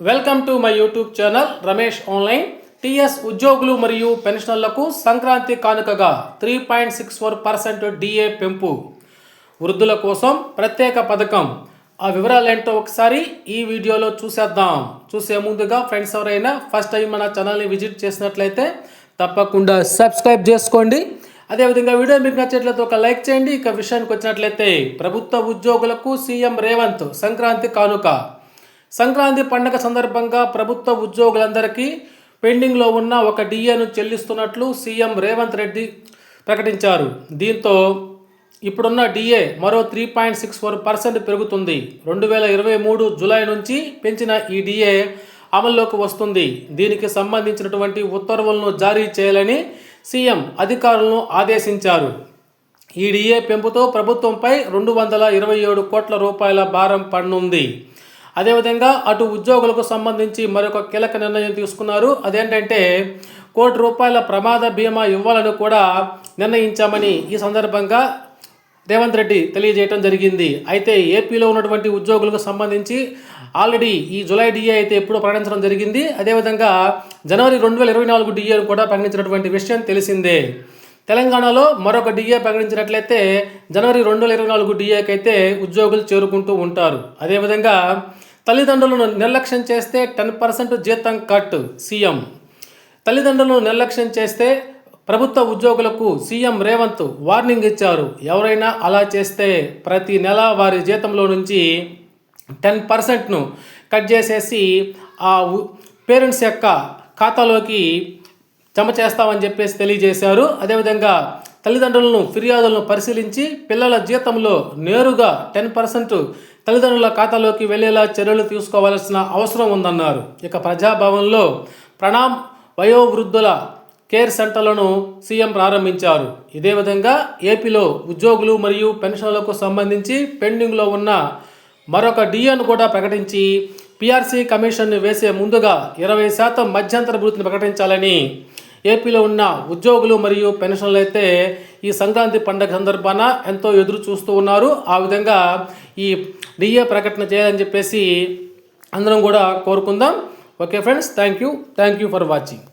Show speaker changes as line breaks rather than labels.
Welcome to my YouTube channel Ramesh online TS ఉద్యోగులు మరియు పెన్షనర్లకు సంక్రాంతి కానుకగా three point six four percent DA పెంపు. వృద్ధుల కోసం ప్రత్యేక పథకం. ఆ వివరాలు ఏంటో ఒకసారి ఈ వీడియోలో చూసేద్దాం. చూసే ముందుగా ఫ్రెండ్స్ ఎవరైనా ఫస్ట్ టైం మన ఛానల్ని విజిట్ చేసినట్లయితే తప్పకుండా సబ్స్క్రైబ్ చేసుకోండి. అదేవిధంగా వీడియో మీకు నచ్చినట్లయితే ఒక లైక్ చేయండి. ఇక విషయానికి వచ్చినట్లయితే ప్రభుత్వ ఉద్యోగులకు సీఎం రేవంత్ సంక్రాంతి కానుక. సంక్రాంతి పండగ సందర్భంగా ప్రభుత్వ ఉద్యోగులందరికీ పెండింగ్లో ఉన్న ఒక డిఏను చెల్లిస్తున్నట్లు సీఎం రేవంత్ రెడ్డి ప్రకటించారు. దీంతో ఇప్పుడున్న డిఏ మరో three point six four percent పెరుగుతుంది. రెండు వేల ఇరవై మూడు జూలై నుంచి పెంచిన ఈ డిఏ అమల్లోకి వస్తుంది. దీనికి సంబంధించినటువంటి ఉత్తర్వులను జారీ చేయాలని సీఎం అధికారులను ఆదేశించారు. ఈ డిఏ పెంపుతో ప్రభుత్వంపై రెండు వందల ఇరవై ఏడు కోట్ల రూపాయల భారం పడనుంది అదేవిధంగా అటు ఉద్యోగులకు సంబంధించి మరొక కీలక నిర్ణయం తీసుకున్నారు. అదేంటంటే కోటి రూపాయల ప్రమాద బీమా ఇవ్వాలని కూడా నిర్ణయించామని ఈ సందర్భంగా రేవంత్ రెడ్డి తెలియజేయడం జరిగింది. అయితే ఏపీలో ఉన్నటువంటి ఉద్యోగులకు సంబంధించి ఆల్రెడీ ఈ జులై డిఏ అయితే ఎప్పుడో ప్రకటించడం జరిగింది. అదేవిధంగా జనవరి రెండు వేల ఇరవై నాలుగు డిఏను కూడా ప్రకటించినటువంటి విషయం తెలిసిందే. తెలంగాణలో మరొక డిఏ ప్రకటించినట్లయితే జనవరి రెండు వేల ఇరవై నాలుగు డిఏకైతే ఉద్యోగులు చేరుకుంటూ ఉంటారు. అదేవిధంగా తల్లిదండ్రులను నిర్లక్ష్యం చేస్తే టెన్ పర్సెంట్ జీతం కట్ సీఎం. తల్లిదండ్రులను నిర్లక్ష్యం చేస్తే ప్రభుత్వ ఉద్యోగులకు సీఎం రేవంత్ వార్నింగ్ ఇచ్చారు. ఎవరైనా అలా చేస్తే ప్రతి నెల వారి జీతంలో నుంచి టెన్ పర్సెంట్ను కట్ చేసేసి ఆ పేరెంట్స్ యొక్క ఖాతాలోకి జమ చేస్తామని చెప్పేసి తెలియజేశారు. అదేవిధంగా తల్లిదండ్రులను ఫిర్యాదులను పరిశీలించి పిల్లల జీతంలో నేరుగా టెన్ పర్సెంట్ తల్లిదండ్రుల ఖాతాలోకి వెళ్ళేలా చర్యలు తీసుకోవాల్సిన అవసరం ఉందన్నారు. ఇక ప్రజాభవన్లో ప్రణామ్ వయోవృద్ధుల కేర్ సెంటర్లను సీఎం ప్రారంభించారు. ఇదే విధంగా ఏపీలో ఉద్యోగులు మరియు పెన్షన్లకు సంబంధించి పెండింగ్లో ఉన్న మరొక డిఏను కూడా ప్రకటించి పిఆర్సీ కమిషన్ను వేసే ముందుగా ఇరవై శాతం మధ్యంతర భృతిని ప్రకటించాలని ఏపీలో ఉన్న ఉద్యోగులు మరియు పెన్షన్లు అయితే ఈ సంక్రాంతి పండగ సందర్భాన ఎంతో ఎదురు చూస్తూ ఉన్నారు. ఆ విధంగా ఈ డిఏ ప్రకటన చేయాలని చెప్పేసి అందరం కూడా కోరుకుందాం. Okay friends thank you. Thank you for watching.